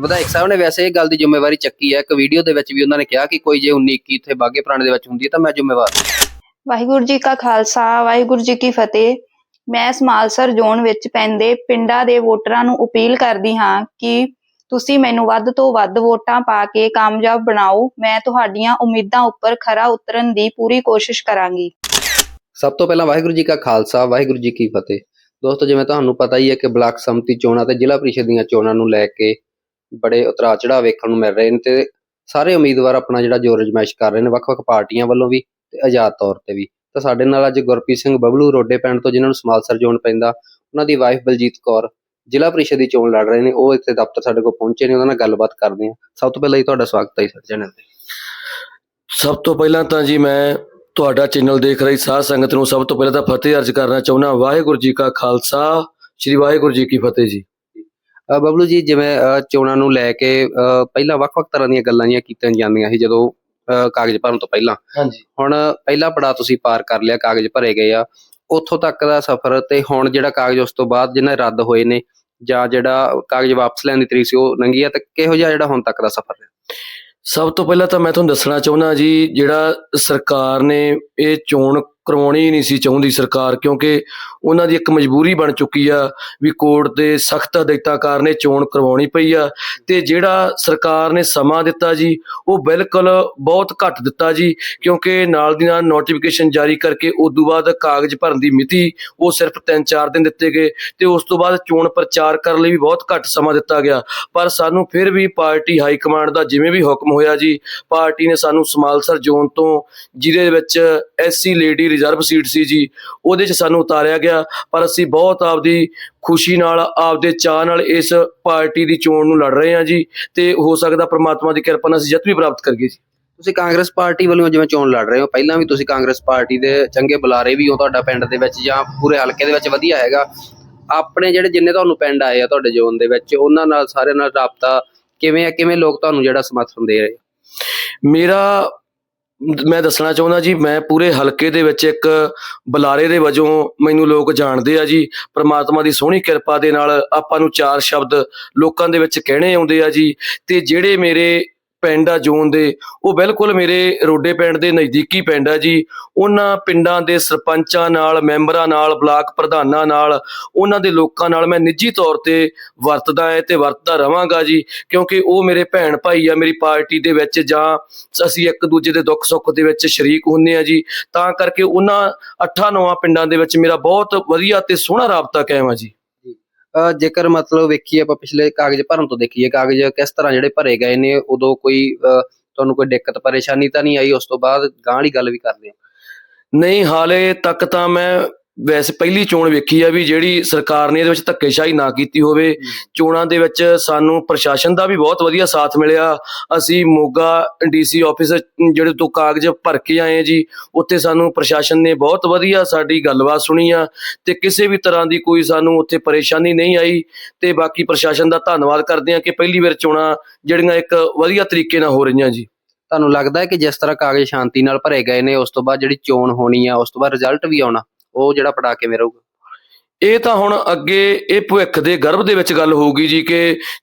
ਵਿਧਾਇਕ ਸਾਹਿਬ ਨੇ ਵੈਸੇ ਇਹ ਗੱਲ ਦੀ ਜ਼ਿੰਮੇਵਾਰੀ ਚੱਕੀ ਹੈ। ਇੱਕ ਵੀਡੀਓ ਦੇ ਵਿੱਚ ਵੀ ਉਹਨਾਂ ਨੇ ਕਿਹਾ ਕਿ ਕੋਈ ਜੇ 19 21 ਇੱਥੇ ਬਾਗੇ ਪੁਰਾਣੇ ਦੇ ਵਿੱਚ ਹੁੰਦੀ ਹੈ ਤਾਂ ਮੈਂ ਜ਼ਿੰਮੇਵਾਰ ਹਾਂ। ਵਾਹਿਗੁਰੂ ਜੀ ਕਾ ਖਾਲਸਾ ਵਾਹਿਗੁਰੂ ਜੀ ਕੀ ਫਤਿਹ। ਮੈਂ ਸਮਾਲਸਰ ਜ਼ੋਨ ਵਿੱਚ ਪੈਂਦੇ ਪਿੰਡਾਂ ਦੇ ਵੋਟਰਾਂ ਨੂੰ ਅਪੀਲ ਕਰਦੀ ਹਾਂ ਕਿ ਤੁਸੀਂ ਮੈਨੂੰ ਵੱਧ ਤੋਂ ਵੱਧ ਵੋਟਾਂ ਪਾ ਕੇ ਕਾਮਯਾਬ ਬਣਾਓ। ਮੈਂ ਤੁਹਾਡੀਆਂ ਉਮੀਦਾਂ ਉੱਪਰ ਖਰਾ ਉਤਰਨ ਦੀ ਪੂਰੀ ਕੋਸ਼ਿਸ਼ ਕਰਾਂਗੀ। ਸਭ ਤੋਂ ਪਹਿਲਾਂ ਵਾਹਿਗੁਰੂ ਜੀ ਕਾ ਖਾਲਸਾ ਵਾਹਿਗੁਰੂ ਜੀ ਕੀ ਫਤਿਹ। ਦੋਸਤੋ ਜਿਵੇਂ ਤੁਹਾਨੂੰ ਪਤਾ ਹੀ ਹੈ ਕਿ ਬਲਾਕ ਸੰਮਤੀ ਚੋਣਾਂ ਤੇ ਜ਼ਿਲ੍ਹਾ ਪ੍ਰੀਸ਼ਦ ਦੀਆਂ ਚੋਣਾਂ ਨੂੰ ਲੈ ਕੇ ਬੜੇ ਉਤਰਾ ਚੜਾ ਵੇਖਣ ਨੂੰ ਮਿਲ ਰਹੇ ਨੇ ਤੇ ਸਾਰੇ ਉਮੀਦਵਾਰ ਆਪਣਾ ਜਿਹੜਾ ਜੋਰ ਅਜਮਾਇਸ਼ ਕਰ ਰਹੇ ਨੇ, ਵੱਖ-ਵੱਖ ਪਾਰਟੀਆਂ ਵੱਲੋਂ ਵੀ ਤੇ ਆਜ਼ਾਦ ਤੌਰ ਤੇ ਵੀ। ਤਾਂ ਸਾਡੇ ਨਾਲ ਅੱਜ ਗੁਰਪ੍ਰੀਤ ਸਿੰਘ ਬਬਲੂ ਰੋਡੇ ਪਿੰਡ ਤੋਂ ਜਿਨ੍ਹਾਂ ਨੂੰ ਸਮਾਲਸਰ ਜ਼ੋਨ ਪੈਂਦਾ, ਉਹਨਾਂ ਦੀ ਵਾਈਫ ਬਲਜੀਤ ਕੌਰ ਜ਼ਿਲ੍ਹਾ ਪ੍ਰੀਸ਼ਦ ਦੀ ਚੋਣ ਲੜ ਰਹੇ ਨੇ, ਉਹ ਇੱਥੇ ਦਫ਼ਤਰ ਸਾਡੇ ਕੋਲ ਪਹੁੰਚੇ ਨੇ, ਉਹਨਾਂ ਨਾਲ ਗੱਲਬਾਤ ਕਰਦੇ ਹਾਂ। ਸਭ ਤੋਂ ਪਹਿਲਾਂ ਜੀ ਤੁਹਾਡਾ ਸਵਾਗਤ ਹੈ ਸਰ ਤੇ ਸਭ ਤੋਂ ਪਹਿਲਾਂ ਤਾਂ ਜੀ ਮੈਂ ਤੁਹਾਡਾ ਚੈਨਲ ਦੇਖ ਰਹੀ ਸਾਧ ਸੰਗਤ ਨੂੰ ਸਭ ਤੋਂ ਪਹਿਲਾਂ ਤਾਂ ਫਤਿਹ ਅਰਜ਼ ਕਰਨਾ ਚਾਹੁੰਦਾ, ਵਾਹਿਗੁਰੂ ਜੀ ਕਾ ਖਾਲਸਾ, ਸ੍ਰੀ ਵਾਹਿਗੁਰੂ ਜੀ ਕੀ ਫਤਿਹ ਜੀ। ਬਬਲੂ ਜੀ ਜਿਵੇਂ ਚੋਣਾਂ ਨੂੰ ਲੈ ਕੇ ਪਹਿਲਾਂ ਵੱਖ-ਵੱਖ ਤਰ੍ਹਾਂ ਦੀਆਂ ਗੱਲਾਂ ਜੀਆਂ ਕੀਤੀਆਂ ਜਾਂਦੀਆਂ ਸੀ ਜਦੋਂ ਕਾਗਜ਼ ਭਰਨ ਤੋਂ ਪਹਿਲਾਂ। ਹਾਂਜੀ। ਹੁਣ ਪਹਿਲਾ ਪੜਾਅ ਤੁਸੀਂ ਪਾਰ ਕਰ ਲਿਆ ਕਾਗਜ਼ ਭਰੇ ਗਏ ਆ। ਉੱਥੋਂ ਤੱਕ ਦਾ ਸਫ਼ਰ ਤੇ ਹੁਣ ਜਿਹੜਾ ਕਾਗਜ਼ ਉਸ ਤੋਂ ਬਾਅਦ ਜਿਹਨਾਂ ਰੱਦ ਹੋਏ ਨੇ ਜਾਂ ਜਿਹੜਾ ਕਾਗਜ਼ ਵਾਪਸ ਲੈਣ ਦੀ ਤਰੀਕ ਸੀ ਉਹ ਲੰਘੀ ਆ ਤੇ ਕਿਹੋ ਜਿਹਾ ਜਿਹੜਾ ਹੁਣ ਤੱਕ ਦਾ ਸਫ਼ਰ ਹੈ ਸਭ ਤੋਂ ਪਹਿਲਾਂ ਤਾਂ ਮੈਂ ਤੁਹਾਨੂੰ ਦੱਸਣਾ ਚਾਹੁੰਦਾ ਜੀ ਜਿਹੜਾ ਸਰਕਾਰ ਨੇ ਇਹ ਚੋਣ ਕਰਵਾਉਣੀ ਨਹੀਂ ਸੀ ਚਾਹੁੰਦੀ ਸਰਕਾਰ, ਕਿਉਂਕਿ ਉਹਨਾਂ ਦੀ ਇੱਕ ਮਜਬੂਰੀ ਬਣ ਚੁੱਕੀ ਆ ਵੀ ਕੋਰਟ ਦੇ ਸਖਤ ਹਦਾਇਤਾਂ ਕਾਰਨ ਇਹ ਚੋਣ ਕਰਵਾਉਣੀ ਪਈ ਆ। ਤੇ ਜਿਹੜਾ ਸਰਕਾਰ ਨੇ ਸਮਾਂ ਦਿੱਤਾ ਜੀ, ਉਹ ਬਿਲਕੁਲ ਬਹੁਤ ਘੱਟ ਦਿੱਤਾ ਜੀ, ਕਿਉਂਕਿ ਨਾਲ ਦੀ ਨਾਲ ਨੋਟੀਫਿਕੇਸ਼ਨ ਜਾਰੀ ਕਰਕੇ ਉਸ ਤੋਂ ਬਾਅਦ ਕਾਗਜ਼ ਭਰਨ ਦੀ ਮਿਤੀ, ਉਹ ਸਿਰਫ 3-4 ਦਿਨ ਦਿੱਤੇ ਗਏ ਤੇ ਉਸ ਤੋਂ ਬਾਅਦ ਚੋਣ ਪ੍ਰਚਾਰ ਕਰਨ ਲਈ ਵੀ ਬਹੁਤ ਘੱਟ ਸਮਾਂ ਦਿੱਤਾ ਗਿਆ। ਪਰ ਸਾਨੂੰ ਫਿਰ ਵੀ ਪਾਰਟੀ ਹਾਈ ਕਮਾਂਡ ਦਾ ਜਿਵੇਂ ਵੀ ਹੁਕਮ ਹੋਇਆ ਜੀ, ਪਾਰਟੀ ਨੇ ਸਾਨੂੰ ਸਮਾਲਸਰ ਜ਼ੋਨ ਤੋਂ, ਜਿਹਦੇ ਵਿੱਚ ਐਸਸੀ ਲੇਡੀ ਰਿਜ਼ਰਵ ਸੀਟ ਸੀ ਜੀ ਉਹਦੇ 'ਚ ਸਾਨੂੰ ਉਤਾਰਿਆ ਗਿਆ ਪਰ ਅਸੀਂ ਬਹੁਤ ਆਪਦੀ ਖੁਸ਼ੀ ਨਾਲ ਆਪਦੇ ਚਾਅ ਨਾਲ ਇਸ ਪਾਰਟੀ ਦੀ ਚੋਣ ਨੂੰ ਲੜ ਰਹੇ ਹਾਂ ਜੀ ਤੇ ਹੋ ਸਕਦਾ ਪ੍ਰਮਾਤਮਾ ਦੀ ਕਿਰਪਾ ਨਾਲ ਅਸੀਂ ਜਿੱਤ ਵੀ ਪ੍ਰਾਪਤ ਕਰੀਏ ਜੀ ਤੁਸੀਂ ਕਾਂਗਰਸ ਪਾਰਟੀ ਵੱਲੋਂ ਜਿਵੇਂ ਚੋਣ ਲੜ ਰਹੇ ਹੋ ਪਹਿਲਾਂ ਵੀ ਤੁਸੀਂ ਕਾਂਗਰਸ ਪਾਰਟੀ ਦੇ ਚੰਗੇ ਬੁਲਾਰੇ ਵੀ ਹੋ ਤੁਹਾਡਾ ਪਿੰਡ ਦੇ ਵਿੱਚ ਜਾਂ ਪੂਰੇ ਹਲਕੇ ਦੇ ਵਿੱਚ ਵਧੀਆ ਹੈਗਾ ਆਪਣੇ ਜਿਹੜੇ ਜਿੰਨੇ ਤੁਹਾਨੂੰ ਪਿੰਡ ਆਏ ਆ ਤੁਹਾਡੇ ਜ਼ੋਨ ਦੇ ਵਿੱਚ ਉਹਨਾਂ ਨਾਲ ਸਾਰਿਆਂ ਨਾਲ ਰਾਬਤਾ ਕਿਵੇਂ ਆ ਕਿਵੇਂ ਲੋਕ ਤੁਹਾਨੂੰ ਜਿਹੜਾ ਸਮਰਥਨ ਦੇ ਰਹੇ? ਮੇਰਾ ਮੈਂ ਦੱਸਣਾ ਚਾਹੁੰਦਾ ਜੀ, ਮੈਂ ਪੂਰੇ ਹਲਕੇ ਦੇ ਵਿੱਚ ਇੱਕ ਬੁਲਾਰੇ ਦੇ ਵਜੋਂ ਮੈਨੂੰ ਲੋਕ ਜਾਣਦੇ ਆ ਜੀ। ਪ੍ਰਮਾਤਮਾ ਦੀ ਸੋਹਣੀ ਕਿਰਪਾ ਦੇ ਨਾਲ ਆਪਾਂ ਨੂੰ ਚਾਰ ਸ਼ਬਦ ਲੋਕਾਂ ਦੇ ਵਿੱਚ ਕਹਿਣੇ ਆਉਂਦੇ ਆ ਜੀ। ਤੇ ਜਿਹੜੇ ਮੇਰੇ ਪਿੰਡ ਆ, ਜੋਨ ਦੇ, ਉਹ ਬਿਲਕੁਲ ਮੇਰੇ ਰੋਡੇ ਪਿੰਡ ਦੇ ਨਜ਼ਦੀਕੀ ਪਿੰਡ ਆ ਜੀ। ਉਹਨਾਂ ਪਿੰਡਾਂ ਦੇ ਸਰਪੰਚਾਂ ਨਾਲ, ਮੈਂਬਰਾਂ ਨਾਲ, ਬਲਾਕ ਪ੍ਰਧਾਨਾਂ ਨਾਲ, ਉਹਨਾਂ ਦੇ ਲੋਕਾਂ ਨਾਲ ਮੈਂ ਨਿੱਜੀ ਤੌਰ ਤੇ ਵਰਤਦਾ ਹੈ ਤੇ ਵਰਤਦਾ ਰਵਾਂਗਾ ਜੀ, ਕਿਉਂਕਿ ਉਹ ਮੇਰੇ ਭੈਣ ਭਾਈ ਆ, ਮੇਰੀ ਪਾਰਟੀ ਦੇ ਵਿੱਚ ਜਾਂ ਅਸੀਂ ਇੱਕ ਦੂਜੇ ਦੇ ਦੁੱਖ ਸੁੱਖ ਦੇ ਵਿੱਚ ਸ਼ਰੀਕ ਹੁੰਦੇ ਆ ਜੀ। ਤਾਂ ਕਰਕੇ ਉਹਨਾਂ ਅੱਠਾਂ ਨੌਆਂ ਪਿੰਡਾਂ ਦੇ ਵਿੱਚ ਮੇਰਾ ਬਹੁਤ ਵਧੀਆ ਤੇ ਸੋਹਣਾ ਰਾਬਤਾ ਕਾਇਮ ਆ ਜੀ। ਜੇਕਰ ਮਤਲਬ ਵੇਖੀਏ ਆਪਾਂ ਪਿਛਲੇ ਕਾਗਜ਼ ਭਰਨ ਤੋਂ ਦੇਖੀਏ ਕਾਗਜ਼ ਕਿਸ ਤਰ੍ਹਾਂ ਜਿਹੜੇ ਭਰੇ ਗਏ ਨੇ ਉਦੋਂ ਕੋਈ ਅ, ਤੁਹਾਨੂੰ ਕੋਈ ਦਿੱਕਤ ਪਰੇਸ਼ਾਨੀ ਤਾਂ ਨਹੀਂ ਆਈ? ਉਸ ਤੋਂ ਬਾਅਦ ਗਾਂਹ ਵਾਲੀ ਗੱਲ ਵੀ ਕਰਦੇ ਹਾਂ। ਨਹੀਂ ਹਾਲੇ ਤੱਕ ਤਾਂ ਮੈਂ ਵੈਸੇ ਪਹਿਲੀ ਚੋਣ ਵੇਖੀ ਆ ਵੀ ਜਿਹੜੀ ਸਰਕਾਰ ਨੇ ਇਹਦੇ ਵਿੱਚ ਧੱਕੇਸ਼ਾਹੀ ਨਾ ਕੀਤੀ ਹੋਵੇ, ਚੋਣਾਂ ਦੇ ਵਿੱਚ ਸਾਨੂੰ ਪ੍ਰਸ਼ਾਸਨ ਦਾ ਵੀ ਬਹੁਤ ਵਧੀਆ ਸਾਥ ਮਿਲਿਆ। ਅਸੀਂ ਮੋਗਾ ਡੀਸੀ ਆਫਿਸ ਜਿਹੜੇ ਤੋਂ ਕਾਗਜ਼ ਭਰ ਕੇ ਆਏ ਜੀ, ਉੱਥੇ ਸਾਨੂੰ ਪ੍ਰਸ਼ਾਸਨ ਨੇ ਬਹੁਤ ਵਧੀਆ ਸਾਡੀ ਗੱਲਬਾਤ ਸੁਣੀ ਆ ਤੇ ਕਿਸੇ ਵੀ ਤਰ੍ਹਾਂ ਦੀ ਕੋਈ ਸਾਨੂੰ ਉੱਥੇ ਪਰੇਸ਼ਾਨੀ ਨਹੀਂ ਆਈ ਤੇ ਬਾਕੀ ਪ੍ਰਸ਼ਾਸਨ ਦਾ ਧੰਨਵਾਦ ਕਰਦੇ ਆ ਕਿ ਪਹਿਲੀ ਵਾਰ ਚੋਣਾਂ ਜਿਹੜੀਆਂ ਇੱਕ ਵਧੀਆ ਤਰੀਕੇ ਨਾਲ ਹੋ ਰਹੀਆਂ ਜੀ। ਤੁਹਾਨੂੰ ਲੱਗਦਾ ਹੈ ਕਿ ਜਿਸ ਤਰ੍ਹਾਂ ਕਾਗਜ਼ ਸ਼ਾਂਤੀ ਨਾਲ ਭਰੇ ਗਏ ਨੇ, ਉਸ ਤੋਂ ਬਾਅਦ ਜਿਹੜੀ ਚੋਣ ਹੋਣੀ ਆ, ਉਸ ਤੋਂ ਬਾਅਦ ਰਿਜ਼ਲਟ ਵੀ ਆਉਣਾ? ਉਹ ਜਿਹੜਾ ਪੜਾ ਕਿਵੇਂ ਰਹੂਗਾ ਇਹ ਤਾਂ ਹੁਣ ਅੱਗੇ ਇਹ ਭਵਿੱਖ ਦੇ ਗਰਭ ਦੇ ਵਿੱਚ ਗੱਲ ਹੋਊਗੀ ਜੀ ਕਿ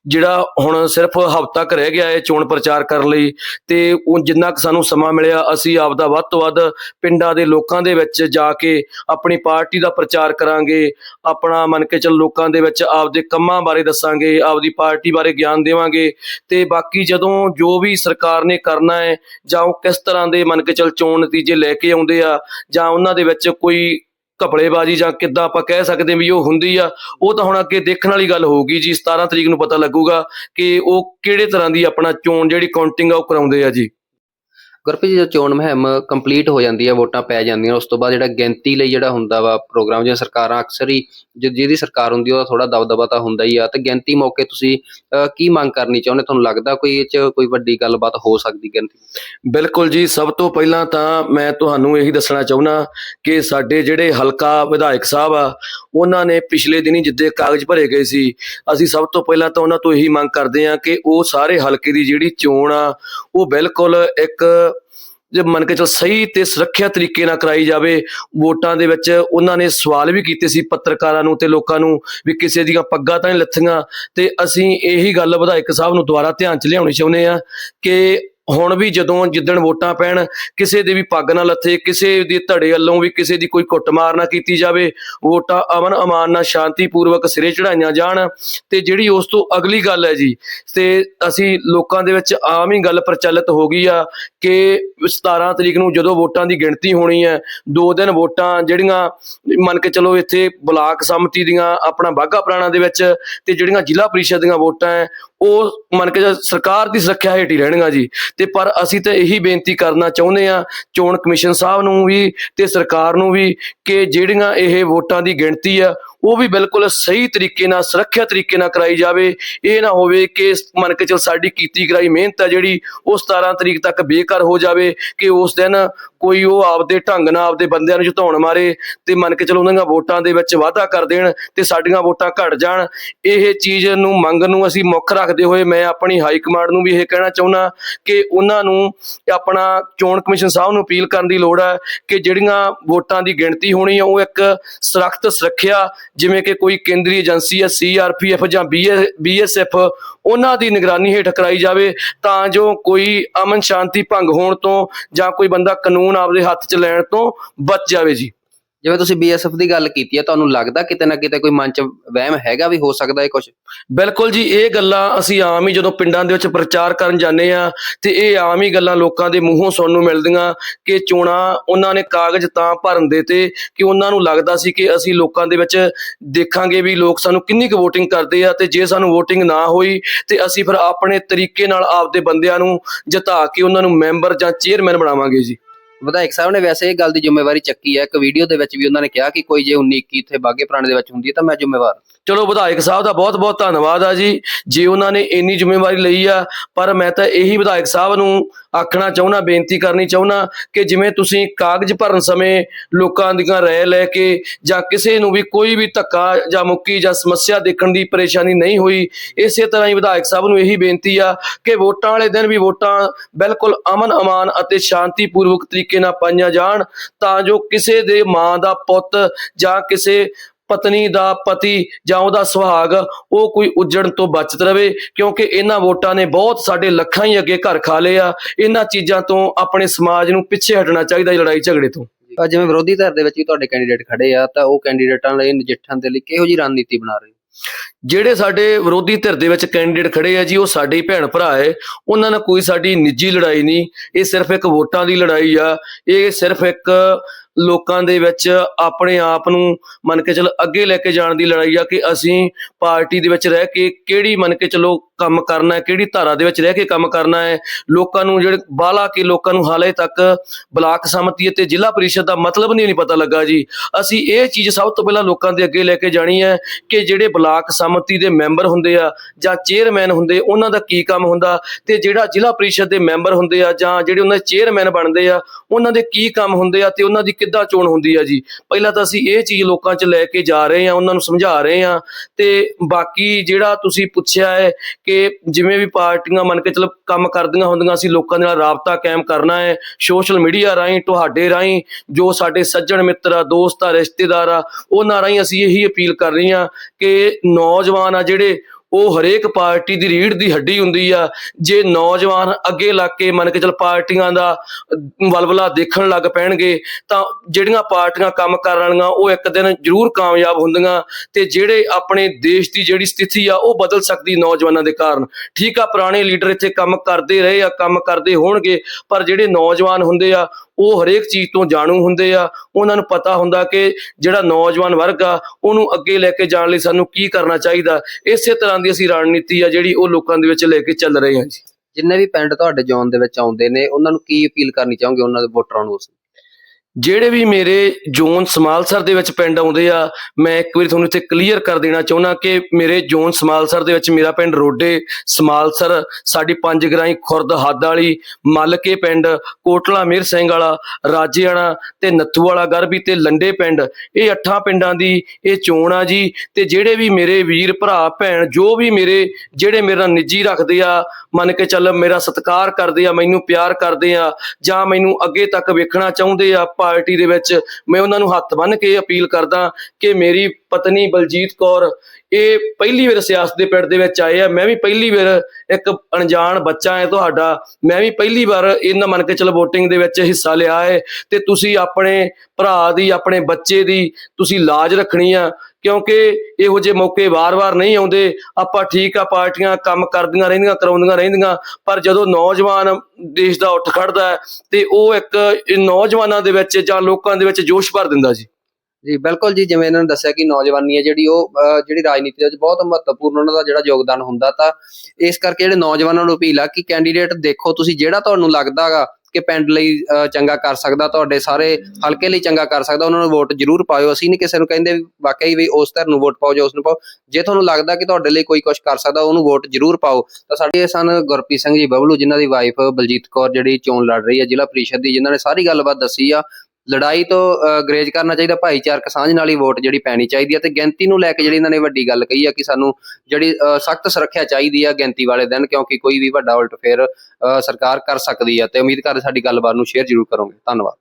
ਜਿਹੜਾ ਹੁਣ ਸਿਰਫ ਹਫ਼ਤਾ ਕੁ ਰਹਿ ਗਿਆ ਹੈ ਚੋਣ ਪ੍ਰਚਾਰ ਕਰਨ ਲਈ ਤੇ ਉਹ ਜਿੰਨਾ ਕੁ ਸਾਨੂੰ ਸਮਾਂ ਮਿਲਿਆ ਅਸੀਂ ਆਪਦਾ ਵੱਧ ਤੋਂ ਵੱਧ ਪਿੰਡਾਂ ਦੇ ਲੋਕਾਂ ਦੇ ਵਿੱਚ ਜਾ ਕੇ ਆਪਣੀ ਪਾਰਟੀ ਦਾ ਪ੍ਰਚਾਰ ਕਰਾਂਗੇ, ਆਪਣਾ ਮੰਨ ਕੇ ਚੱਲ ਲੋਕਾਂ ਦੇ ਵਿੱਚ ਆਪਦੇ ਕੰਮਾਂ ਬਾਰੇ ਦੱਸਾਂਗੇ, ਆਪਦੀ ਪਾਰਟੀ ਬਾਰੇ ਗਿਆਨ ਦੇਵਾਂਗੇ ਤੇ ਬਾਕੀ ਜਦੋਂ ਜੋ ਵੀ ਸਰਕਾਰ ਨੇ ਕਰਨਾ ਹੈ ਜਾਂ ਉਹ ਕਿਸ ਤਰ੍ਹਾਂ ਦੇ ਮੰਨ ਕੇ ਚੱਲ ਚੋਣ ਨਤੀਜੇ ਲੈ ਕੇ ਆਉਂਦੇ ਆ ਜਾਂ ਉਹਨਾਂ ਦੇ ਵਿੱਚ ਕੋਈ ਘਪਲੇਬਾਜ਼ੀ ਜਾਂ ਕਿੱਦਾਂ ਆਪਾਂ ਕਹਿ ਸਕਦੇ ਹਾਂ ਵੀ ਉਹ ਹੁੰਦੀ ਆ, ਉਹ ਤਾਂ ਹੁਣ ਅੱਗੇ ਦੇਖਣ ਵਾਲੀ ਗੱਲ ਹੋਊਗੀ ਜੀ 17 ਤਰੀਕ ਨੂੰ ਪਤਾ ਲੱਗੂਗਾ ਕਿ ਉਹ ਕਿਹੜੇ ਤਰ੍ਹਾਂ ਦੀ ਆਪਣਾ ਚੋਣ ਜਿਹੜੀ ਕਾਊਂਟਿੰਗ ਆ ਉਹ ਕਰਾਉਂਦੇ ਆ ਜੀ। ਗੁਰਪ੍ਰੀਤ ਜਦੋਂ ਚੋਣ ਮੁਹਿੰਮ ਕੰਪਲੀਟ ਹੋ ਜਾਂਦੀ ਹੈ ਵੋਟਾਂ ਪੈ ਜਾਂਦੀਆਂ ਉਸ ਤੋਂ ਬਾਅਦ ਜਿਹੜਾ ਗਿਣਤੀ ਲਈ ਜਿਹੜਾ ਹੁੰਦਾ ਵਾ ਪ੍ਰੋਗਰਾਮ ਜਿਵੇਂ ਸਰਕਾਰਾਂ ਅਕਸਰ ਹੀ ਜਿ- ਜਿਹਦੀ ਸਰਕਾਰ ਹੁੰਦੀ ਆ, ਉਹਦਾ ਥੋੜਾ ਦਬਦਬਾ ਤਾਂ ਹੁੰਦਾ ਹੀ ਆ। ਤੇ ਗਿਣਤੀ ਮੌਕੇ ਤੁਸੀਂ ਅ, ਕੀ ਮੰਗ ਕਰਨੀ ਚਾਹੁੰਦੇ? ਤੁਹਾਨੂੰ ਲੱਗਦਾ ਕੋਈ ਇਹ ਚ ਕੋਈ ਵੱਡੀ ਗੱਲਬਾਤ ਹੋ ਸਕਦੀ ਗਿਣਤੀ? ਬਿਲਕੁਲ ਜੀ ਸਭ ਤੋਂ ਪਹਿਲਾਂ ਤਾਂ ਮੈਂ ਤੁਹਾਨੂੰ ਇਹੀ ਦੱਸਣਾ ਚਾਹੁੰਦਾ ਕਿ ਸਾਡੇ ਜਿਹੜੇ ਹਲਕਾ ਵਿਧਾਇਕ ਸਾਹਿਬ ਆ ਉਹਨਾਂ ਨੇ ਪਿਛਲੇ ਦਿਨੀ ਜਿੱਦੇ ਕਾਗਜ਼ ਭਰੇ ਗਏ ਸੀ ਅਸੀਂ ਸਭ ਤੋਂ ਪਹਿਲਾਂ ਤਾਂ ਉਹਨਾਂ ਤੋਂ ਇਹੀ ਮੰਗ ਕਰਦੇ ਹਾਂ ਕਿ ਉਹ ਸਾਰੇ ਹਲਕੇ ਦੀ ਜਿਹੜੀ ਚੋਣ ਆ ਉਹ ਬਿਲਕੁਲ ਇੱਕ ਜੇ ਮੰਨ ਕੇ ਚਲ ਸਹੀ ਤੇ ਸੁਰੱਖਿਆ ਤਰੀਕੇ ਨਾਲ ਕਰਾਈ ਜਾਵੇ, ਵੋਟਾਂ ਦੇ ਵਿੱਚ ਉਹਨਾਂ ਨੇ ਸਵਾਲ ਵੀ ਕੀਤੇ ਸੀ ਪੱਤਰਕਾਰਾਂ ਨੂੰ ਤੇ ਲੋਕਾਂ ਨੂੰ ਵੀ ਕਿਸੇ ਦੀਆਂ ਪੱਗਾਂ ਤਾਂ ਨਹੀਂ ਲੱਥੀਆਂ ਤੇ ਅਸੀਂ ਇਹੀ ਗੱਲ ਵਿਧਾਇਕ ਸਾਹਿਬ ਨੂੰ ਦੁਬਾਰਾ ਧਿਆਨ ਚ ਲਿਆਉਣੀ ਚਾਹੁੰਦੇ ਆ ਕਿ ਹੁਣ ਵੀ ਜਦੋਂ ਜਿੱਦਣ ਵੋਟਾਂ ਪੈਣ, ਕਿਸੇ ਦੇ ਵੀ ਪੱਗ ਨਾਲ ਲੱਥੇ, ਕਿਸੇ ਦੀ ਧੜੇ ਵੱਲੋਂ ਵੀ ਕਿਸੇ ਦੀ ਕੋਈ ਕੁੱਟਮਾਰ ਨਾ ਕੀਤੀ ਜਾਵੇ, ਵੋਟਾਂ ਅਮਨ ਅਮਾਨ ਨਾਲ ਸ਼ਾਂਤੀਪੂਰਵਕ ਸਿਰੇ ਚੜਾਈਆਂ ਜਾਣ। ਤੇ ਜਿਹੜੀ ਉਸ ਤੋਂ ਅਗਲੀ ਗੱਲ ਹੈ ਜੀ, ਤੇ ਅਸੀਂ ਲੋਕਾਂ ਦੇ ਵਿੱਚ ਆਮ ਹੀ ਗੱਲ ਪ੍ਰਚਲਿਤ ਹੋ ਗਈ ਆ ਕਿ 17 ਤਰੀਕ ਨੂੰ ਜਦੋਂ ਵੋਟਾਂ ਦੀ ਗਿਣਤੀ ਹੋਣੀ ਹੈ, ਦੋ ਦਿਨ ਵੋਟਾਂ ਜਿਹੜੀਆਂ, ਮੰਨ ਕੇ ਚਲੋ ਇੱਥੇ ਬਲਾਕ ਸਮਿਤੀ ਦੀਆਂ ਆਪਣਾ ਬਾਘਾ ਪੁਰਾਣਾ ਦੇ ਵਿੱਚ, ਤੇ ਜਿਹੜੀਆਂ ਜ਼ਿਲ੍ਹਾ ਪ੍ਰੀਸ਼ਦ ਦੀਆਂ ਵੋਟਾਂ ਹੈ ਉਹ ਮੰਨ ਕੇ ਚੱਲ ਸਰਕਾਰ ਦੀ ਸੁਰੱਖਿਆ ਹੇਠ ਹੀ ਰਹਿਣਗਾ ਜੀ। ਤੇ ਪਰ ਅਸੀਂ ਤਾਂ ਇਹੀ ਬੇਨਤੀ ਕਰਨਾ ਚਾਹੁੰਦੇ ਆ ਚੋਣ ਕਮਿਸ਼ਨ ਸਾਹਿਬ ਨੂੰ ਵੀ ਤੇ ਸਰਕਾਰ ਨੂੰ ਵੀ ਕਿ ਜਿਹੜੀਆਂ ਇਹ ਵੋਟਾਂ ਦੀ ਗਿਣਤੀ ਆ ਉਹ ਵੀ ਬਿਲਕੁਲ ਸਹੀ ਤਰੀਕੇ ਨਾਲ ਸੁਰੱਖਿਅਤ ਤਰੀਕੇ ਨਾਲ ਕਰਾਈ ਜਾਵੇ। ਇਹ ਨਾ ਹੋਵੇ ਕਿ ਮੰਨ ਕੇ ਚਲ ਸਾਡੀ ਕੀਤੀ ਕਰਾਈ ਮਿਹਨਤ ਆ ਜਿਹੜੀ, ਉਹ 17 ਤਰੀਕ ਤੱਕ ਬੇਕਾਰ ਹੋ ਜਾਵੇ, ਕਿ ਉਸ ਦਿਨ ਕੋਈ ਉਹ ਆਪਦੇ ਢੰਗ ਨਾਲ ਆਪਦੇ ਬੰਦਿਆਂ ਨੂੰ ਜਿਤਾਉਣ ਮਾਰੇ ਤੇ ਮੰਨ ਕੇ ਚਲੋ ਉਹਨਾਂ ਦੀਆਂ ਵੋਟਾਂ ਦੇ ਵਿੱਚ ਵਾਧਾ ਕਰ ਦੇਣ ਤੇ ਸਾਡੀਆਂ ਵੋਟਾਂ ਘਟ ਜਾਣ। ਇਹ ਚੀਜ਼ ਨੂੰ ਮੰਗ ਨੂੰ ਅਸੀਂ ਮੁੱਖ ਰੱਖਦੇ ਹੋਏ ਮੈਂ ਆਪਣੀ ਹਾਈ ਕਮਾਂਡ ਨੂੰ ਵੀ ਇਹ ਕਹਿਣਾ ਚਾਹੁੰਦਾ ਕਿ ਉਹਨਾਂ ਨੂੰ ਆਪਣਾ ਚੋਣ ਕਮਿਸ਼ਨ ਸਾਹਿਬ ਨੂੰ ਅਪੀਲ ਕਰਨ ਦੀ ਲੋੜ ਹੈ ਕਿ ਜਿਹੜੀਆਂ ਵੋਟਾਂ ਦੀ ਗਿਣਤੀ ਹੋਣੀ ਹੈ ਉਹ ਇੱਕ ਸਖਤ ਸੁਰੱਖਿਆ ਜਿਵੇਂ ਕਿ ਕੋਈ ਕੇਂਦਰੀ ਏਜੰਸੀ ਹੈ ਸੀਆਰਪੀਐਫ ਜਾਂ ਬੀਐਸਐਫ ਉਹਨਾਂ ਦੀ ਨਿਗਰਾਨੀ ਹੇਠ ਕਰਾਈ ਜਾਵੇ ਤਾਂ ਜੋ ਕੋਈ ਅਮਨ ਸ਼ਾਂਤੀ ਭੰਗ ਹੋਣ ਤੋਂ ਜਾਂ ਕੋਈ ਬੰਦਾ ਕਾਨੂੰਨ ਆਪਦੇ ਹੱਥ 'ਚ ਲੈਣ ਤੋਂ ਬਚ ਜਾਵੇ ਜੀ। ਜਿਵੇਂ ਤੁਸੀਂ ਬੀਐਸਐਫ ਦੀ ਗੱਲ ਕੀਤੀ ਹੈ ਤੁਹਾਨੂੰ ਲੱਗਦਾ ਕਿਤੇ ਨਾ ਕਿਤੇ ਕੋਈ ਮਨ ਚ ਵਹਿਮ ਹੈਗਾ ਵੀ ਹੋ ਸਕਦਾ ਹੈ ਕੁਝ ਬਿਲਕੁਲ ਜੀ, ਇਹ ਗੱਲਾਂ ਅਸੀਂ ਆਮ ਹੀ ਜਦੋਂ ਪਿੰਡਾਂ ਦੇ ਵਿੱਚ ਪ੍ਰਚਾਰ ਕਰਨ ਜਾਂਦੇ ਆ ਤੇ ਇਹ ਆਮ ਹੀ ਗੱਲਾਂ ਲੋਕਾਂ ਦੇ ਮੂੰਹੋਂ ਸੁਣਨ ਨੂੰ ਮਿਲਦੀਆਂ ਕਿ ਚੋਣਾਂ ਉਹਨਾਂ ਨੇ ਕਾਗਜ਼ ਤਾਂ ਭਰਨ ਦੇ ਤੇ ਕਿ ਉਹਨਾਂ ਨੂੰ ਲੱਗਦਾ ਸੀ ਕਿ ਅਸੀਂ ਲੋਕਾਂ ਦੇ ਵਿੱਚ ਦੇਖਾਂਗੇ ਵੀ ਲੋਕ ਸਾਨੂੰ ਕਿੰਨੀ ਕੁ ਵੋਟਿੰਗ ਕਰਦੇ ਆ ਤੇ ਜੇ ਸਾਨੂੰ ਵੋਟਿੰਗ ਨਾ ਹੋਈ ਤੇ ਅਸੀਂ ਫਿਰ ਆਪਣੇ ਤਰੀਕੇ ਨਾਲ ਆਪਦੇ ਬੰਦਿਆਂ ਨੂੰ ਜਿਤਾ ਕੇ ਉਹਨਾਂ ਨੂੰ ਮੈਂਬਰ ਜਾਂ ਚੇਅਰਮੈਨ ਬਣਾਵਾਂਗੇ ਜੀ। ਵਿਧਾਇਕ ਸਾਹਿਬ ਨੇ ਵੈਸੇ ਇਹ ਗੱਲ ਦੀ ਜ਼ਿੰਮੇਵਾਰੀ ਚੱਕੀ ਹੈ। ਇੱਕ ਵੀਡੀਓ ਦੇ ਵਿੱਚ ਵੀ ਉਹਨਾਂ ਨੇ ਕਿਹਾ ਕਿ ਕੋਈ ਜੇ 19 21 ਇੱਥੇ ਬਾਗੇ ਪੁਰਾਣੇ ਦੇ ਵਿੱਚ ਹੁੰਦੀ ਹੈ ਤਾਂ ਮੈਂ ਜ਼ਿੰਮੇਵਾਰ ਚਲੋ ਵਿਧਾਇਕ ਸਾਹਿਬ ਦਾ ਬਹੁਤ ਬਹੁਤ ਧੰਨਵਾਦ ਆ ਜੀ। ਜੇ ਉਹਨਾਂ ਨੇ ਇੰਨੀ ਜ਼ਿੰਮੇਵਾਰੀ ਲਈ ਆ, ਪਰ ਮੈਂ ਤਾਂ ਇਹੀ ਵਿਧਾਇਕ ਸਾਹਿਬ ਨੂੰ ਆਖਣਾ ਚਾਹੁੰਦਾ ਬੇਨਤੀ ਕਰਨੀ ਚਾਹੁੰਦਾ ਕਿ ਜਿਵੇਂ ਤੁਸੀਂ ਕਾਗਜ਼ ਭਰਨ ਸਮੇਂ ਲੋਕਾਂ ਦੀਆਂ ਰਾਏ ਲੈ ਕੇ ਜਾਂ ਕਿਸੇ ਨੂੰ ਵੀ ਕੋਈ ਵੀ ਧੱਕਾ ਜਾਂ ਮੁੱਕੀ ਜਾਂ ਸਮੱਸਿਆ ਦੇਖਣ ਦੀ ਪਰੇਸ਼ਾਨੀ ਨਹੀਂ ਹੋਈ, ਇਸੇ ਤਰ੍ਹਾਂ ਹੀ ਵਿਧਾਇਕ ਸਾਹਿਬ ਨੂੰ ਇਹੀ ਬੇਨਤੀ ਆ ਕਿ ਵੋਟਾਂ ਵਾਲੇ ਦਿਨ ਵੀ ਵੋਟਾਂ ਬਿਲਕੁਲ ਅਮਨ ਅਮਾਨ ਅਤੇ ਸ਼ਾਂਤੀਪੂਰਵਕ ਤਰੀਕੇ ਨਾਲ ਪਾਈਆਂ ਜਾਣ ਤਾਂ ਜੋ ਕਿਸੇ ਦੇ ਮਾਂ ਦਾ ਪੁੱਤ ਜਾਂ ਕਿਸੇ ਪਤਨੀ ਦਾ ਪਤੀ ਜਾਂ ਉਹਦਾ ਸੁਹਾਗ ਉਹ ਕੋਈ ਉੱਜੜਨ ਤੋਂ ਬਚਤ ਰਵੇ ਕਿਉਂਕਿ ਇਹਨਾਂ ਵੋਟਾਂ ਨੇ ਬਹੁਤ ਸਾਡੇ ਲੱਖਾਂ ਹੀ ਅੱਗੇ ਘਰ ਖਾ ਲਏ ਆ। ਇਹਨਾਂ ਚੀਜ਼ਾਂ ਤੋਂ ਆਪਣੇ ਸਮਾਜ ਨੂੰ ਪਿੱਛੇ ਹਟਣਾ ਚਾਹੀਦਾ ਲੜਾਈ ਝਗੜੇ ਤੋਂ। ਜਿਵੇਂ ਵਿਰੋਧੀ ਧਿਰ ਦੇ ਵਿੱਚ ਵੀ ਤੁਹਾਡੇ ਕੈਂਡੀਡੇਟ ਖੜੇ ਆ ਤਾਂ ਉਹ ਕੈਂਡੀਡੇਟਾਂ ਲਈ ਨਜਿੱਠਣ ਦੇ ਲਈ ਕਿਹੋ ਜੀ ਰਣਨੀਤੀ ਬਣਾ ਰਹੇ ਜਿਹੜੇ ਸਾਡੇ ਵਿਰੋਧੀ ਧਿਰ ਦੇ ਵਿੱਚ ਕੈਂਡੀਡੇਟ ਖੜੇ ਆ ਜੀ ਉਹ ਸਾਡੇ ਹੀ ਭੈਣ ਭਰਾ ਹੈ ਉਹਨਾਂ ਨਾਲ ਕੋਈ ਸਾਡੀ ਨਿੱਜੀ ਲੜਾਈ ਨਹੀਂ ਇਹ ਸਿਰਫ ਇੱਕ ਵੋਟਾਂ ਦੀ ਲੜਾਈ ਆ। ਇਹ ਸਿਰਫ ਇੱਕ ਲੋਕਾਂ ਦੇ ਵਿੱਚ ਆਪਣੇ ਆਪ ਨੂੰ ਮੰਨ ਕੇ ਚੱਲ ਅੱਗੇ ਲੈ ਕੇ ਜਾਣ ਦੀ ਲੜਾਈ ਆ ਕਿ ਅਸੀਂ ਪਾਰਟੀ ਦੇ ਵਿੱਚ ਰਹਿ ਕੇ ਕਿਹੜੀ ਮੰਨ ਕੇ ਚੱਲੋ ਕੰਮ ਕਰਨਾ ਹੈ, ਕਿਹੜੀ ਧਾਰਾ ਦੇ ਵਿੱਚ ਰਹਿ ਕੇ ਕੰਮ ਕਰਨਾ ਹੈ, ਲੋਕਾਂ ਨੂੰ ਜਿਹੜੇ ਬਾਲਾ ਕੇ ਲੋਕਾਂ ਨੂੰ ਹਾਲੇ ਤੱਕ ਬਲਾਕ ਸਮਿਤੀ ਅਤੇ ਜ਼ਿਲ੍ਹਾ ਪਰਿਸ਼ਦ ਦਾ ਮਤਲਬ ਨਹੀਂ ਨਹੀਂ ਪਤਾ ਲੱਗਾ ਜੀ। ਅਸੀਂ ਇਹ ਚੀਜ਼ ਸਭ ਤੋਂ ਪਹਿਲਾਂ ਲੋਕਾਂ ਦੇ ਅੱਗੇ ਲੈ ਕੇ ਜਾਣੀ ਹੈ ਕਿ ਜਿਹੜੇ ਬਲਾਕ ਸਮਿਤੀ ਦੇ ਮੈਂਬਰ ਹੁੰਦੇ ਆ ਜਾਂ ਚੇਅਰਮੈਨ ਹੁੰਦੇ, ਉਹਨਾਂ ਦਾ ਕੀ ਕੰਮ ਹੁੰਦਾ ਤੇ ਜਿਹੜਾ ਜ਼ਿਲ੍ਹਾ ਪਰਿਸ਼ਦ ਦੇ ਮੈਂਬਰ ਹੁੰਦੇ ਆ ਜਾਂ ਜਿਹੜੇ ਉਹਨਾਂ ਦੇ ਚੇਅਰਮੈਨ ਬਣਦੇ ਆ, ਉਹਨਾਂ ਦੇ ਕੀ ਕੰਮ ਹੁੰਦੇ ਆ ਤੇ ਉਹਨਾਂ ਦੀ ਕਿੱਦਾਂ ਚੋਣ ਹੁੰਦੀ ਆ ਜੀ? ਪਹਿਲਾਂ ਤਾਂ ਅਸੀਂ ਇਹ ਚੀਜ਼ ਲੋਕਾਂ 'ਚ ਲੈ ਕੇ ਜਾ ਰਹੇ ਆ ਉਹਨਾਂ ਨੂੰ ਸਮਝਾ ਰਹੇ ਆ ਤੇ ਬਾਕੀ ਜਿਹੜਾ ਤੁਸੀਂ ਪੁੱਛਿਆ ਹੈ ਕਿ ਜਿਵੇਂ ਵੀ ਪਾਰਟੀਆਂ ਮੰਨ ਕੇ ਚਲੋ ਕੰਮ ਕਰਦੀਆਂ ਹੁੰਦੀਆਂ ਅਸੀਂ ਲੋਕਾਂ ਦੇ ਨਾਲ ਰਾਬਤਾ ਕਾਇਮ ਕਰਨਾ ਹੈ, ਸੋਸ਼ਲ ਮੀਡੀਆ ਰਾਹੀਂ, ਤੁਹਾਡੇ ਰਾਹੀਂ, ਜੋ ਸਾਡੇ ਸੱਜਣ ਮਿੱਤਰ ਆ, ਦੋਸਤ ਆ, ਰਿਸ਼ਤੇਦਾਰ ਆ, ਉਹਨਾਂ ਰਾਹੀਂ ਅਸੀਂ ਇਹੀ ਅਪੀਲ ਕਰ ਰਹੇ ਹਾਂ ਕਿ ਨੌਜਵਾਨ ਆ ਜਿਹੜੇ ਉਹ ਹਰੇਕ ਪਾਰਟੀ ਦੀ ਰੀੜ ਦੀ ਹੱਡੀ ਹੁੰਦੀ ਆ। ਜੇ ਨੌਜਵਾਨ ਅੱਗੇ ਲੱਗ ਕੇ ਮੰਨ ਕੇ ਚਲ ਪਾਰਟੀਆਂ ਦਾ ਵਲਵਲਾ ਦੇਖਣ ਲੱਗ ਪੈਣਗੇ, ਤਾਂ ਜਿਹੜੀਆਂ ਪਾਰਟੀਆਂ ਕੰਮ ਕਰਨ ਵਾਲੀਆਂ, ਉਹ ਇੱਕ ਦਿਨ ਜ਼ਰੂਰ ਕਾਮਯਾਬ ਹੁੰਦੀਆਂ ਤੇ ਜਿਹੜੇ ਆਪਣੇ ਦੇਸ਼ ਦੀ ਜਿਹੜੀ ਸਥਿਤੀ ਆ, ਉਹ ਬਦਲ ਸਕਦੀ ਨੌਜਵਾਨਾਂ ਦੇ ਕਾਰਨ। ਠੀਕ ਆ, ਪੁਰਾਣੇ ਲੀਡਰ ਇੱਥੇ ਕੰਮ ਕਰਦੇ ਰਹੇ ਆ, ਕੰਮ ਕਰਦੇ ਹੋਣਗੇ, ਪਰ ਜਿਹੜੇ ਨੌਜਵਾਨ ਹੁੰਦੇ ਆ ਉਹ ਹਰੇਕ ਚੀਜ਼ ਤੋਂ ਜਾਣੂ ਹੁੰਦੇ ਆ, ਉਹਨਾਂ ਨੂੰ ਪਤਾ ਹੁੰਦਾ ਕਿ ਜਿਹੜਾ ਨੌਜਵਾਨ ਵਰਗ ਆ, ਉਹਨੂੰ ਅੱਗੇ ਲੈ ਕੇ ਜਾਣ ਲਈ ਸਾਨੂੰ ਕੀ ਕਰਨਾ ਚਾਹੀਦਾ। ਇਸੇ ਤਰ੍ਹਾਂ ਦੀ ਅਸੀਂ ਰਣਨੀਤੀ ਆ ਜਿਹੜੀ ਉਹ ਲੋਕਾਂ ਦੇ ਵਿੱਚ ਲੈ ਕੇ ਚੱਲ ਰਹੇ ਹਾਂ ਜੀ। ਜਿੰਨੇ ਵੀ ਪਿੰਡ ਤੁਹਾਡੇ ਜ਼ੋਨ ਦੇ ਵਿੱਚ ਆਉਂਦੇ ਨੇ, ਉਹਨਾਂ ਨੂੰ ਕੀ ਅਪੀਲ ਕਰਨੀ ਚਾਹੋਗੇ ਉਹਨਾਂ ਦੇ ਵੋਟਰਾਂ ਨੂੰ ਉਸ ਜਿਹੜੇ ਵੀ ਮੇਰੇ ਜ਼ੋਨ ਸਮਾਲਸਰ ਦੇ ਵਿੱਚ ਪਿੰਡ ਆਉਂਦੇ ਆ, ਮੈਂ ਇੱਕ ਵਾਰੀ ਤੁਹਾਨੂੰ ਇੱਥੇ ਕਲੀਅਰ ਕਰ ਦੇਣਾ ਚਾਹੁੰਦਾ ਕਿ ਮੇਰੇ ਜ਼ੋਨ ਸਮਾਲਸਰ ਦੇ ਵਿੱਚ ਮੇਰਾ ਪਿੰਡ ਰੋਡੇ ਸਮਾਲਸਰ, ਸਾਡੀ ਪੰਜ ਗਰਾਈ ਖੁਰਦ ਹੱਦ ਵਾਲੀ, ਮੱਲਕੇ ਪਿੰਡ, ਕੋਟਲਾ ਮਿਹਰ ਸਿੰਘ ਵਾਲਾ, ਰਾਜੇਆਣਾ ਤੇ ਨੱਥੂ ਵਾਲਾ ਗਰਬੀ ਤੇ ਲੰਡੇ ਪਿੰਡ। ਇਹ ਅੱਠਾਂ ਪਿੰਡਾਂ ਦੀ ਇਹ ਚੋਣ ਆ ਜੀ ਤੇ ਜਿਹੜੇ ਵੀ ਮੇਰੇ ਵੀਰ, ਭਰਾ, ਭੈਣ ਜੋ ਵੀ ਮੇਰੇ, ਜਿਹੜੇ ਮੇਰਾ ਨਿੱਜੀ ਰੱਖਦੇ ਆ, ਮੰਨ ਕੇ ਚੱਲ ਮੇਰਾ ਸਤਿਕਾਰ ਕਰਦੇ ਆ, ਮੈਨੂੰ ਪਿਆਰ ਕਰਦੇ ਆ ਜਾਂ ਮੈਨੂੰ ਅੱਗੇ ਤੱਕ ਵੇਖਣਾ ਚਾਹੁੰਦੇ ਆ ਪਾਰਟੀ ਦੇ ਵਿੱਚ ਮੈਂ ਉਹਨਾਂ ਨੂੰ ਹੱਥ ਬੰਨ੍ਹ ਕੇ ਅਪੀਲ ਕਰਦਾ ਕਿ ਮੇਰੀ ਪਤਨੀ ਬਲਜੀਤ ਕੌਰ ਇਹ ਪਹਿਲੀ ਵਾਰ ਸਿਆਸਤ ਦੇ ਪਿੰਡ ਦੇ ਵਿੱਚ ਆਏ ਆ। ਮੈਂ ਵੀ ਪਹਿਲੀ ਵਾਰ ਇੱਕ ਅਣਜਾਣ ਬੱਚਾ ਹੈ ਤੁਹਾਡਾ। ਮੈਂ ਵੀ ਪਹਿਲੀ ਵਾਰ ਇਹਨਾਂ ਮੰਨ ਕੇ ਚਲੋ VOTING ਦੇ ਵਿੱਚ ਹਿੱਸਾ ਲਿਆ ਹੈ ਤੇ ਤੁਸੀਂ ਆਪਣੇ ਭਰਾ ਦੀ, ਆਪਣੇ ਬੱਚੇ ਦੀ ਤੁਸੀਂ ਲਾਜ ਰੱਖਣੀ ਆ। ਕਿਉਂਕਿ ਇਹੋ ਜਿਹੇ ਮੌਕੇ ਵਾਰ-ਵਾਰ ਨਹੀਂ ਆਉਂਦੇ। ਆਪਾਂ ਠੀਕ ਆ, ਪਾਰਟੀਆਂ ਕੰਮ ਕਰਦੀਆਂ ਰਹਿੰਦੀਆਂ, ਕਰਾਉਂਦੀਆਂ ਰਹਿੰਦੀਆਂ, ਪਰ ਜਦੋਂ ਨੌਜਵਾਨ ਦੇਸ਼ ਦਾ ਉੱਠ ਖੜਦਾ ਹੈ, ਤੇ ਉਹ ਇੱਕ ਨੌਜਵਾਨਾਂ ਦੇ ਵਿੱਚ ਜਾਂ ਲੋਕਾਂ ਦੇ ਵਿੱਚ ਜੋਸ਼ ਭਰ ਦਿੰਦਾ ਜੀ। ਜੀ, ਬਿਲਕੁਲ ਜੀ, ਜਿਵੇਂ ਇਹਨਾਂ ਨੇ ਦੱਸਿਆ ਕਿ ਨੌਜਵਾਨੀ ਹੈ ਜਿਹੜੀ ਉਹ ਜਿਹੜੀ ਰਾਜਨੀਤੀ ਦੇ ਵਿੱਚ ਬਹੁਤ ਮਹੱਤਵਪੂਰਨ ਉਹਨਾਂ ਦਾ ਜਿਹੜਾ ਯੋਗਦਾਨ ਹੁੰਦਾ ਤਾਂ ਇਸ ਕਰਕੇ ਜਿਹੜੇ ਨੌਜਵਾਨਾਂ ਨੂੰ ਅਪੀਲ ਆ ਕਿ ਕੈਂਡੀਡੇਟ ਦੇਖੋ, ਤੁਸੀਂ ਜਿਹੜਾ ਤੁਹਾਨੂੰ ਲੱਗਦਾਗਾ ਕਿ ਪਿੰਡ ਲਈ ਅਹ, ਚੰਗਾ ਕਰ ਸਕਦਾ ਤੁਹਾਡੇ ਸਾਰੇ ਹਲਕੇ ਲਈ ਚੰਗਾ ਕਰ ਸਕਦਾ ਉਹਨਾਂ ਨੂੰ ਵੋਟ ਜ਼ਰੂਰ ਪਾਇਓ। ਅਸੀਂ ਨਹੀਂ ਕਿਸੇ ਨੂੰ ਕਹਿੰਦੇ ਵੀ ਵਾਕਈ ਵੀ ਉਸ ਧਿਰ ਨੂੰ ਵੋਟ ਪਾਓ ਜਾਂ ਉਸ ਨੂੰ ਪਾਓ। ਜੇ ਤੁਹਾਨੂੰ ਲੱਗਦਾ ਕਿ ਤੁਹਾਡੇ ਲਈ ਕੋਈ ਕੁਝ ਕਰ ਸਕਦਾ ਉਹਨੂੰ ਵੋਟ ਜ਼ਰੂਰ ਪਾਓ। ਤਾਂ ਸਾਡੇ ਸਨ ਗੁਰਪ੍ਰੀਤ ਸਿੰਘ ਜੀ ਬਬਲੂ ਜਿਨ੍ਹਾਂ ਦੀ ਵਾਈਫ ਬਲਜੀਤ ਕੌਰ ਜਿਹੜੀ ਚੋਣ ਲੜ ਰਹੀ ਹੈ ਜ਼ਿਲ੍ਹਾ ਪ੍ਰੀਸ਼ਦ ਦੀ ਜਿਨ੍ਹਾਂ ਨੇ ਸਾਰੀ ਗੱਲਬਾਤ ਦੱਸੀ ਆ। ਲੜਾਈ ਤੋਂ ਅਹ, ਗਰੇਜ ਕਰਨਾ ਚਾਹੀਦਾ ਭਾਈਚਾਰਕ ਸਾਂਝ ਨਾਲ ਹੀ ਵੋਟ ਜਿਹੜੀ ਪੈਣੀ ਚਾਹੀਦੀ ਹੈ ਤੇ ਗਿਣਤੀ ਨੂੰ ਲੈ ਕੇ ਜਿਹੜੀ ਇਹਨਾਂ ਨੇ ਵੱਡੀ ਗੱਲ ਕਹੀ ਆ ਕਿ ਸਾਨੂੰ ਜਿਹੜੀ ਸਖਤ ਸੁਰੱਖਿਆ ਚਾਹੀਦੀ ਆ ਗਿਣਤੀ ਵਾਲੇ ਦਿਨ ਕਿਉਂਕਿ ਕੋਈ ਵੀ ਵੱਡਾ ਉਲਟ ਫੇਰ ਅਹ, ਸਰਕਾਰ ਕਰ ਸਕਦੀ ਆ ਤੇ ਉਮੀਦ ਕਰਦੇ ਸਾਡੀ ਗੱਲਬਾਤ ਨੂੰ ਸ਼ੇਅਰ ਜ਼ਰੂਰ ਕਰੋਗੇ। ਧੰਨਵਾਦ।